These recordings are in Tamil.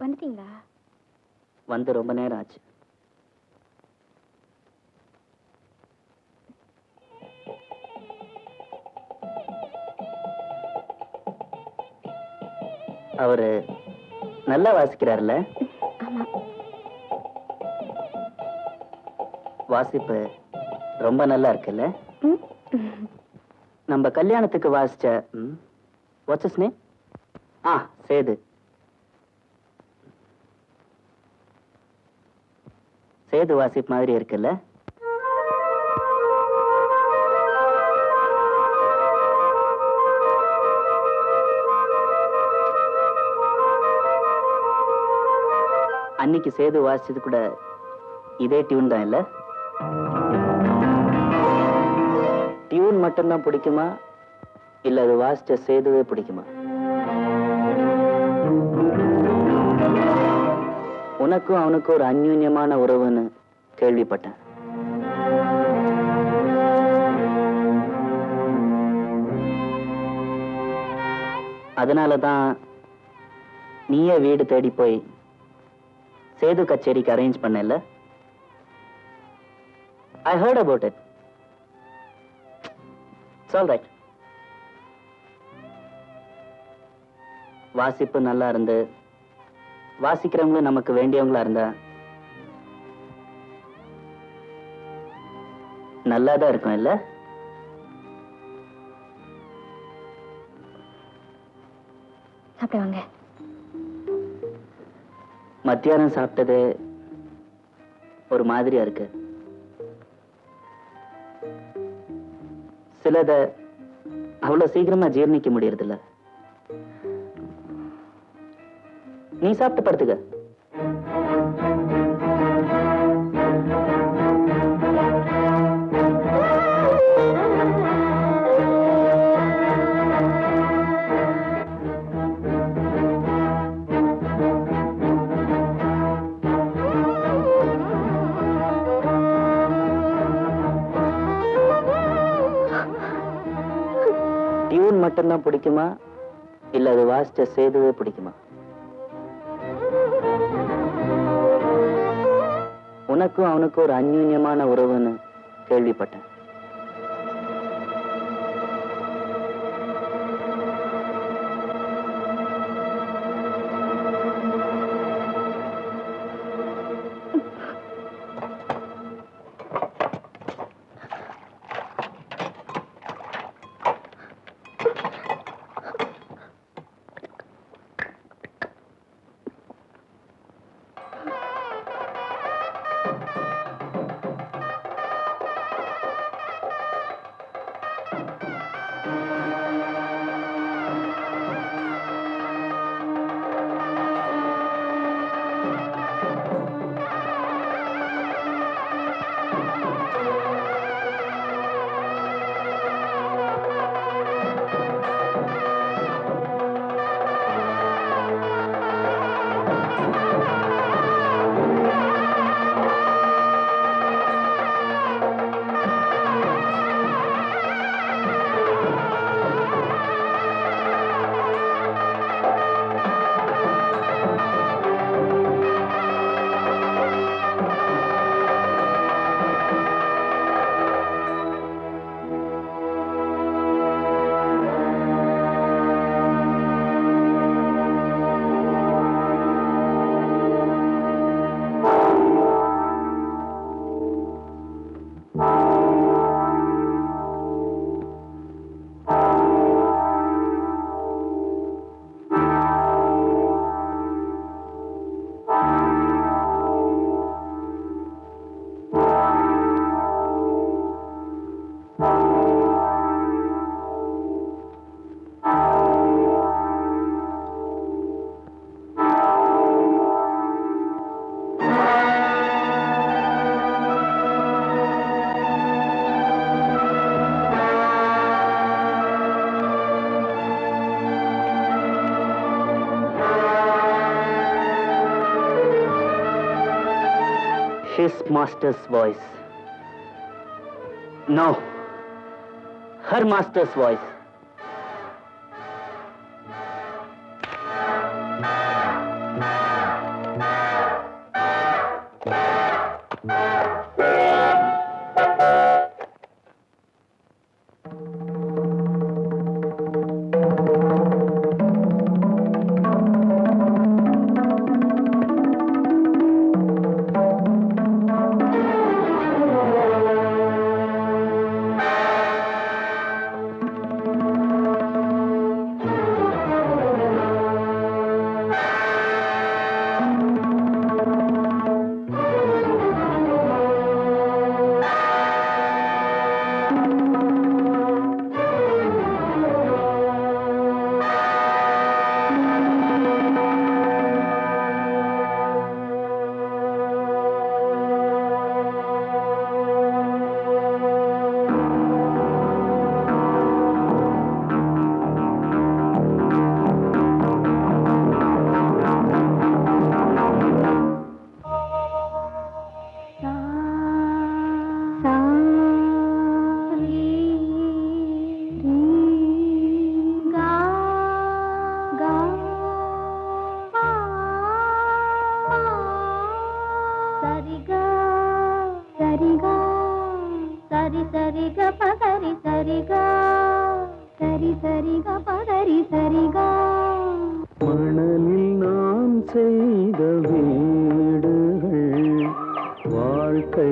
வந்துட்டீங்களா? வந்து ரொம்ப நேரம் ஆச்சு. அவரு நல்லா வாசிக்கிறார்ல வாசிப்பு ரொம்ப நல்லா இருக்குல்ல? நம்ம கல்யாணத்துக்கு வாசிச்ச வாட்ஸ் நேம் ஆ சேது. சேது வாசிப் மாதிரி இருக்குல்ல? அன்னைக்கு சேது வாசிச்சது கூட இதே டியூன் தான் இல்ல? டியூன் மட்டும்தான் பிடிக்குமா? இல்ல அது வாசிச்ச சேதுவே பிடிக்குமா? உனக்கும் அவனுக்கும் ஒரு அந்யூன்யமான உறவுன்னு கேள்விப்பட்டேன். அதனால தான் நீயே வீடு தேடி போய் சேது கச்சேரிக்கு அரேஞ்ச் பண்ணல I heard about it all right வாசிப்பு நல்லா இருந்து வாசிக்கிறவங்களும் நமக்கு வேண்டியவங்களா இருந்தா நல்லா தான் இருக்கும் இல்ல? சாப்பிடுவாங்க மத்தியானம் சாப்பிட்டது ஒரு மாதிரியா இருக்கு. சிலத அவ்வளவு சீக்கிரமா ஜீரணிக்க முடியறதில்ல. நீ சாப்பிட்டு படுத்துக்க. பிடிக்குமா? இல்ல அது வாசிச்ச சேதுவே பிடிக்குமா? உனக்கும் அவனுக்கும் ஒரு அந்யூன்யமான உறவுன்னு கேள்விப்பட்டேன். Master's voice. No, her master's voice. சரிகா சரிகா சரி சரிக பகரி சரிகா சரி சரிக பகரி சரிகா. மணலில் நான் செய்த வீடுகள் வாழ்க்கை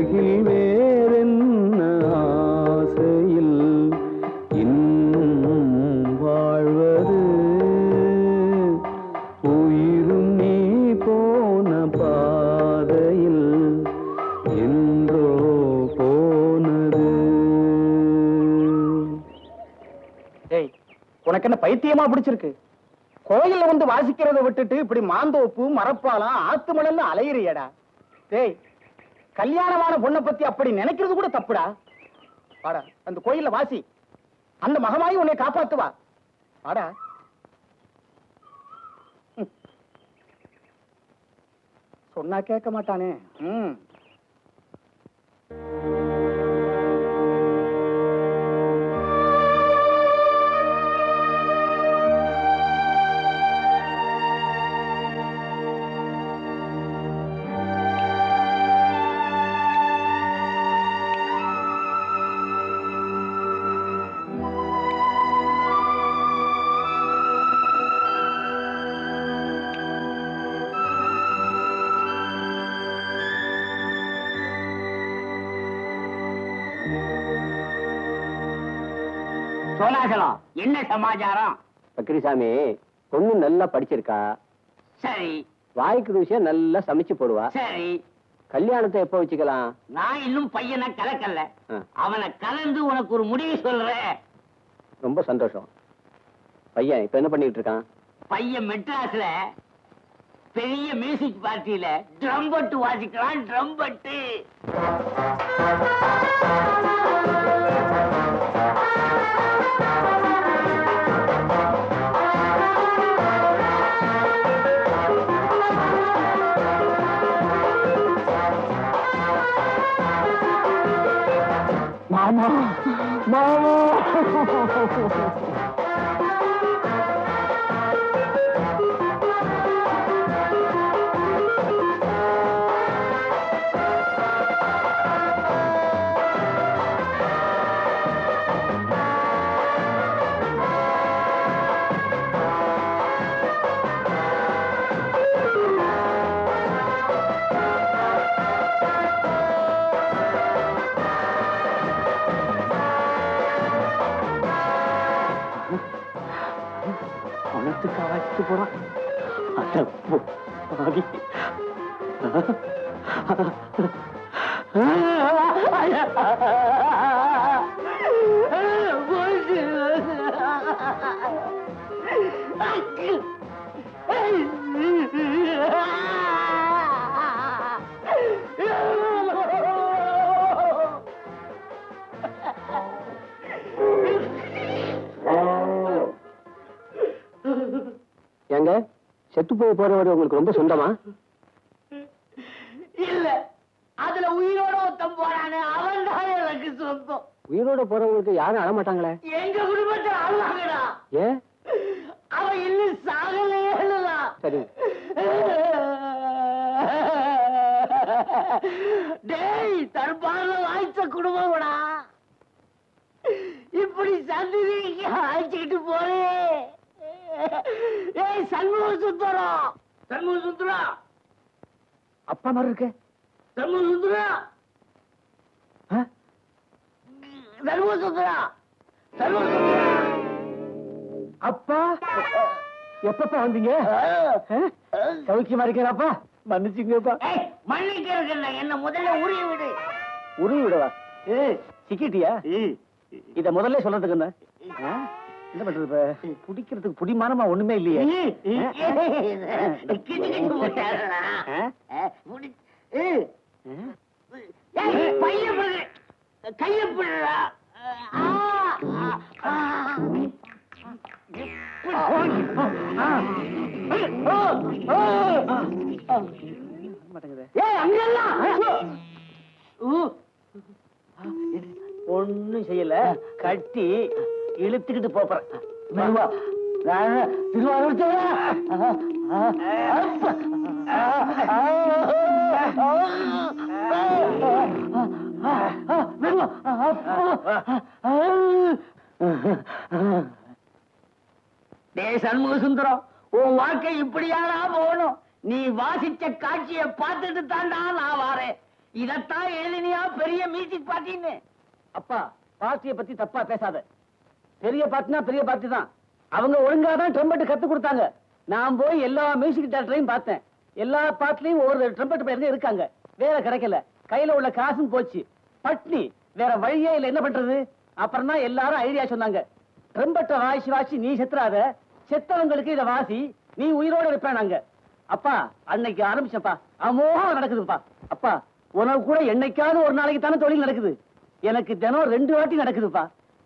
உலகில் வேறென்ன ஆசையில் இன்னும் வாழ்வது? உயிரும் நீ போன பாதையில் என்றோ போனது? ஏய் உனக்கு என்ன பைத்தியமா பிடிச்சிருக்கு? கோயில்ல வந்து வாசிக்கிறத விட்டுட்டு இப்படி மாந்தோப்பு மரப்பாலம் ஆத்து மணல்னு அலையிறியடா. டேய் கல்யாணமான பொண்ணை பத்தி அப்படி நினைக்கிறது கூட தப்புடா. வாடா அந்த கோயில்ல வாசி. அந்த மகமாயி உன்னை காப்பாத்துவா. வாடா. சொன்னா கேட்க மாட்டானே. ம். சோழாசலம் என்ன சமாச்சாரம்? பக்கிரிசாமி பொண்ணு நல்லா படிச்சிருக்கா. சரி. வாய்க்கு ருசியா நல்லா சமைச்சு போடுவா. சரி. கல்யாணத்தை எப்போ வச்சுக்கலாம்? நான் இன்னும் பையனை கலக்கல. அவனை கலந்து உனக்கு ஒரு முடிவு சொல்றேன். ரொம்ப சந்தோஷம். பையன் இப்ப என்ன பண்ணிட்டு இருக்கான்? பையன் மெட்ராஸ்ல பெரிய மியூசிக் பார்ட்டியில ட்ரம்பட்டு வாசிக்கிறான் ட்ரம்பட்டு. 哈哈哈哈哈哈。ஏங்க செத்து போய் போறவர் உங்களுக்கு ரொம்ப சொந்தமா? இல்ல. அதுல உயிரோட ஒருத்தன் போறானே அவன் தான் எனக்கு சொந்தம். உயிரோட போறவங்களுக்கு யாரும் அழமாட்டாங்களே எங்க குடும்பத்தை அழுவாங்கடா ஏன் அவன் இன்னும் சாகலையேடா சரி. டேய் தற்பால வாய்ச்ச குடும்பம்டா. இப்படி சந்ததிக்கு அழைச்சிக்கிட்டு போறே. ஏய் சண்முக சுந்தரம். சண்முக சுந்தரம்? அப்பா மாதிரி இருக்க. சுந்தரம் சண்முக சுந்தரம் சண்முக சுந்தரம் அப்பா! எப்பப்பா வந்தீங்க? சௌக்கியமா இருக்கீங்களாப்பா மன்னிச்சுங்கப்பா. மன்னிக்கிறது இல்ல என்ன முதல்ல உரிய விடு. உருவி விடவா? சிக்கிட்டியா? இத முதல்ல சொல்றதுக்கு என்ன? என்ன பண்றது இப்ப பிடிக்கிறதுக்கு புடிமானமா ஒண்ணுமே இல்லையே கிச்சு கிச்சு போட்டாருடா. அஹ், முடி- ஏய், ஏய், பைய பிடுறேன். கைய பிடுறா. ஆ, ஆ, ஆ. மாட்டேங்குது ஏய், அங்கெல்லாம். ஊ. ஒண்ணும் செய்யல கட்டி இழுத்துக்கிட்டு போறேன் மெதுவா சண்முக சுந்தரம் உன் வாழ்க்கை இப்படியானா போகணும் நீ வாசிச்ச காட்சியை பார்த்துட்டு தாண்டா நான் வாரேன் இதத்தான் எழுதினியா பெரிய மியூசிக் பார்ட்டின்னு அப்பா பார்ட்டியை பத்தி தப்பா பேசாத பெரிய பார்ட்டினா பெரிய பார்ட்டி தான். அவங்க ஒழுங்கா தான் ட்ரம்பெட் கத்து கொடுத்தாங்க. நான் போய் எல்லா மியூசிக் டேரக்டரையும் பார்த்தேன். எல்லா பாட்டுலயும் ஒவ்வொரு ட்ரம்பெட் பேருங்க இருக்காங்க. வேற கிடைக்கல. கையில உள்ள காசும் போச்சு. பட்னி வேற வழியே இல்ல. என்ன பண்றது? அப்புறம் தான் எல்லாரும் ஐடியா சொன்னாங்க. ட்ரம்பெட்டை வாசி வாசி நீ செத்துறாத. செத்தவங்களுக்கு இதை வாசி நீ உயிரோட இருப்பேனாங்க அப்பா அன்னைக்கு ஆரம்பிச்சப்பா அமோகம் நடக்குதுப்பா. அப்பா உனக்கு கூட என்னைக்காவது ஒரு நாளைக்கு தானே தொழில் நடக்குது. எனக்கு தினம் ரெண்டு வாட்டி நடக்குதுப்பா.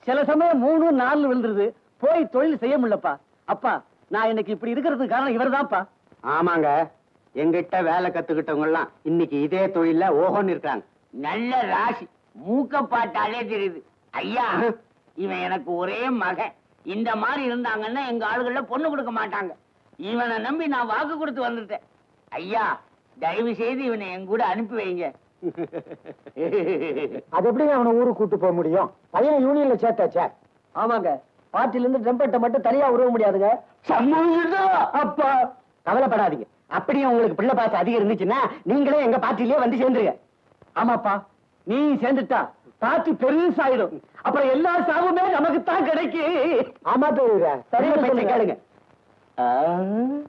சில சமயம் மூணு நாலு விழுந்துருது. போய் தொழில் செய்ய முடியலப்பா. அப்பா நான் இன்னைக்கு இப்படி இருக்கிறதுக்கு காரணம் இவர்தான்ப்பா. ஆமாங்க. எங்கிட்ட வேலை கத்துக்கிட்டவங்க எல்லாம் இன்னைக்கு இதே தொழில ஓஹோன்னு இருக்காங்க நல்ல ராசி. மூக்க பாட்டாலே தெரியுது. ஐயா இவன் எனக்கு ஒரே மகன் இந்த மாதிரி இருந்தாங்கன்னா எங்க ஆளுகள்ல பொண்ணு கொடுக்க மாட்டாங்க. இவனை நம்பி நான் வாக்கு கொடுத்து வந்துட்டேன். ஐயா தயவு செய்து இவனை என் கூட அனுப்பி வைங்க. அது எப்படி அவனை ஊருக்கு கூட்டு போக முடியும்? பையனை யூனியன்ல சேர்த்தாச்சே? ஆமாங்க. பார்ட்டில இருந்து ட்ரம்பெட்டை மட்டும் தனியா உருவ முடியாதுங்க. அப்பா. கவலைப்படாதீங்க. அப்படியே உங்களுக்கு பிள்ளை பாசம் அதிகம் இருந்துச்சுன்னா நீங்களே எங்க பார்ட்டிலேயே வந்து சேர்ந்துருங்க. ஆமாப்பா. நீ சேர்ந்துட்டா பார்ட்டி பெருசாயிடும். அப்புறம் எல்லா சாவுமே நமக்கு தான் கிடைக்கும். ஆமா தெரியுற சரியா கேளுங்க.